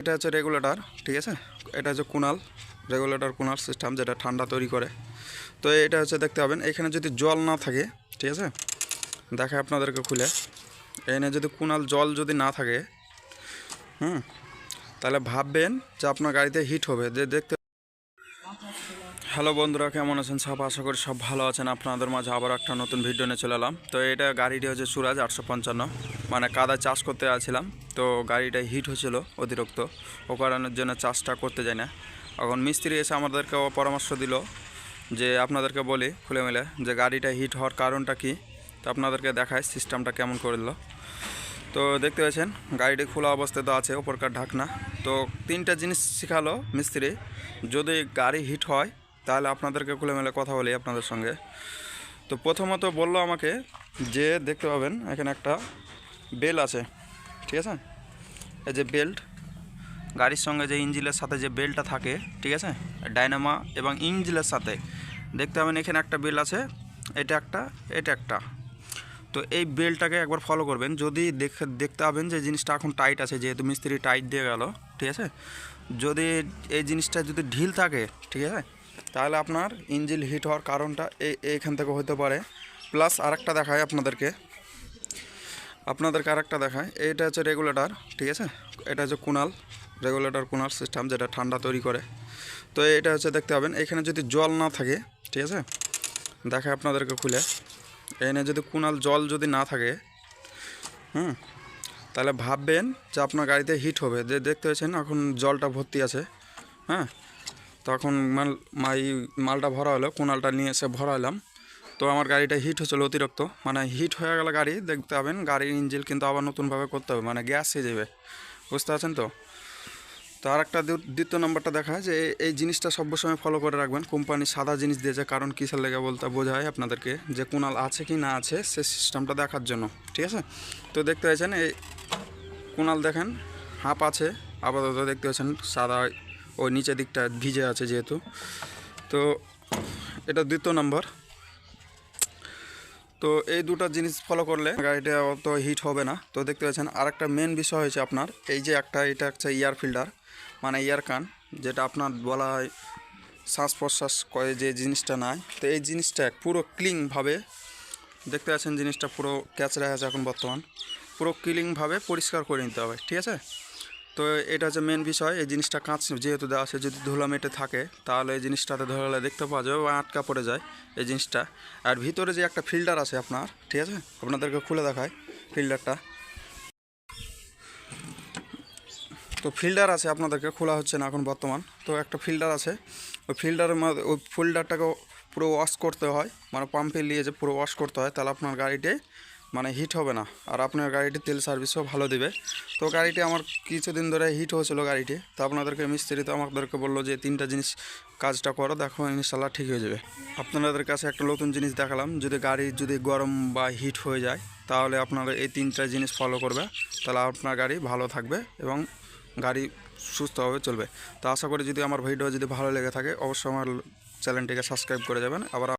এটা হচ্ছে রেগুলেটর ঠিক আছে? এটা হচ্ছে কুনাল রেগুলেটর কুনাল সিস্টেম যেটা ঠান্ডা তৈরি করে। তো এটা হচ্ছে দেখতে পাবেন, এখানে যদি জল না থাকে, ঠিক আছে? দেখে আপনাদেরকে খুলে। এখানে যদি কুনাল জল যদি না থাকে, হুম? তাহলে ভাববেন যে আপনার গাড়িতে হিট হবে। যে দেখতে হ্যালো বন্ধুরা, কেমন আছেন সব? আশা করি সব ভালো আছেন। আপনাদের মাঝে আবার একটা নতুন ভিডিও নিয়ে চলে এলাম। তো এটা গাড়িটি হচ্ছে সুরাজ আটশো পঞ্চান্ন। মানে কাদা চাষ করতে আসছিলাম তো গাড়িটা হিট হয়েছিল অতিরিক্ত। ও কারণের জন্য চাষটা করতে যায় না। এখন মিস্ত্রি এসে আমাদেরকে পরামর্শ দিল যে আপনাদেরকে বলি খুলে মেলে যে গাড়িটা হিট হওয়ার কারণটা কি। তো আপনাদেরকে দেখায় সিস্টেমটা কেমন করল তো দেখতে পাচ্ছেন, গাড়িটি খোলা অবস্থায় তো আছে, ওপরকার ঢাকনা। তো তিনটা জিনিস শেখালো মিস্ত্রি। যদি গাড়ি হিট হয় তাহলে আপনাদেরকে খুলে মেলে কথা বলি আপনাদের সঙ্গে। তো প্রথমত বলল আমাকে যে, দেখতে পাবেন, এখানে একটা বেল আছে, ঠিক আছে? এই যে বেল্ট, গাড়ির সঙ্গে যে ইঞ্জিলের সাথে যে বেল্টটা থাকে, ঠিক আছে? ডাইনামা এবং ইঞ্জিলের সাথে, দেখতে পাবেন এখানে একটা বেল আছে, এটা একটা এটা একটা। তো এই বেলটাকে একবার ফলো করবেন, যদি দেখে, দেখতে পাবেন যে জিনিসটা এখন টাইট আছে, যেহেতু মিস্ত্রি টাইট দিয়ে গেল, ঠিক আছে? যদি এই জিনিসটা যদি ঢিল থাকে, ঠিক আছে? তাহলে আপনার ইঞ্জিন হিট হওয়ার কারণটা এই এইখান থেকে হতে পারে। প্লাস আরেকটা দেখায় আপনাদেরকে। আপনাদেরকে আরেকটা দেখায় এটা হচ্ছে রেগুলেটর, ঠিক আছে? এটা হচ্ছে কুনাল, রেগুলেটর, কুনাল সিস্টেম যেটা ঠান্ডা তৈরি করে। তো এটা হচ্ছে দেখতে পাবেন, এখানে যদি জল না থাকে, ঠিক আছে? দেখায় আপনাদেরকে খুলে। এখানে যদি কুনাল জল যদি না থাকে, হুম? তাহলে ভাববেন যে আপনার গাড়িতে হিট হবে। যে দেখতে পাচ্ছেন, এখন জলটা ভর্তি আছে হ্যাঁ? তখন মাল মাই মালটা ভরা হলো, কুনালটা নিয়ে এসে ভরালাম তো আমার গাড়িটা হিট হচ্ছিল অতিরিক্ত। মানে হিট হয়ে গেলে গাড়ি, দেখতে পাবেন, গাড়ির ইঞ্জিন কিন্তু আবার নতুনভাবে করতে হবে মানে গ্যাস হয়ে যাবে। বুঝতে পারছেন তো? তো আর একটা দ্বিতীয় নম্বরটা দেখা যে এই- এই জিনিসটা সবসময় ফলো করে রাখবেন। কোম্পানি সাদা জিনিস দিয়েছে, কারণ কিসের লেগে বলতে বোঝায় আপনাদেরকে যে কুনাল আছে কি না আছে, সে সিস্টেমটা দেখার জন্য, ঠিক আছে? তো দেখতে পাচ্ছেন, এই কুনাল দেখেন হাফ আছে, আপাতত দেখতে পাচ্ছেন, সাদা ওই নিচের দিকটা ভিজে আছে যেহেতু। তো এটা দ্বিতীয় নম্বর। তো এই দুটো জিনিস ফলো করলে গাড়িটা অত হিট হবে না। তো দেখতে পাচ্ছেন আরেকটা মেন বিষয় হয়েছে আপনার, এই যে একটা, এটা হচ্ছে ইয়ার ফিল্টার মানে ইয়ার কান, যেটা আপনার বলা হয় শ্বাস প্রশ্বাস করে যে জিনিসটা নাই। তো এই জিনিসটা পুরো ক্লিনভাবে দেখতে পাচ্ছেন জিনিসটা পুরো ক্যাচরা আছে এখন বর্তমান। পুরো ক্লিনভাবে পরিষ্কার করে নিতে হবে, ঠিক আছে? তো এটা হচ্ছে মেন বিষয়, এই জিনিসটা কাঁচ যেহেতু দেওয়া আছে যদি ধুলা মেটে থাকে, তাহলে এই জিনিসটাতে ধরলে দেখতে পাওয়া যাবে, বা আটকা পড়ে যায় এই জিনিসটা। আর ভিতরে যে একটা ফিল্টার আছে আপনার, ঠিক আছে? আপনাদেরকে খুলে দেখায় ফিল্টারটা তো ফিল্টার আছে আপনাদেরকে, খোলা হচ্ছে না এখন বর্তমান। তো একটা ফিল্টার আছে, ওই ফিল্টারের মধ্যে ওই ফিল্টারটাকে পুরো ওয়াশ করতে হয় মানে পাম্পে নিয়ে যে পুরো ওয়াশ করতে হয়, তাহলে আপনার গাড়িটি মানে হিট হবে না। আর আপনার গাড়িটি তেল সার্ভিসও ভালো দিবে। তো গাড়িটি আমার কিছুদিন ধরে হিট হয়েছিল গাড়িটি। তো আপনাদেরকে মিস্ত্রি তো আমাদেরকে বলল যে, তিনটা জিনিস কাজটা করো, দেখো ইনশাল্লাহ ঠিক হয়ে যাবে। আপনাদের কাছে একটা নতুন জিনিস দেখালাম। যদি গাড়ি যদি গরম বা হিট হয়ে যায়, তাহলে আপনারা এই তিনটা জিনিস ফলো করবে। তাহলে আপনার গাড়ি ভালো থাকবে এবং গাড়ি সুস্থভাবে চলবে। তো আশা করি যদি আমার ভিডিও যদি ভালো লেগে থাকে, অবশ্যই আমার চ্যানেলটিকে সাবস্ক্রাইব করে যাবেন। আবার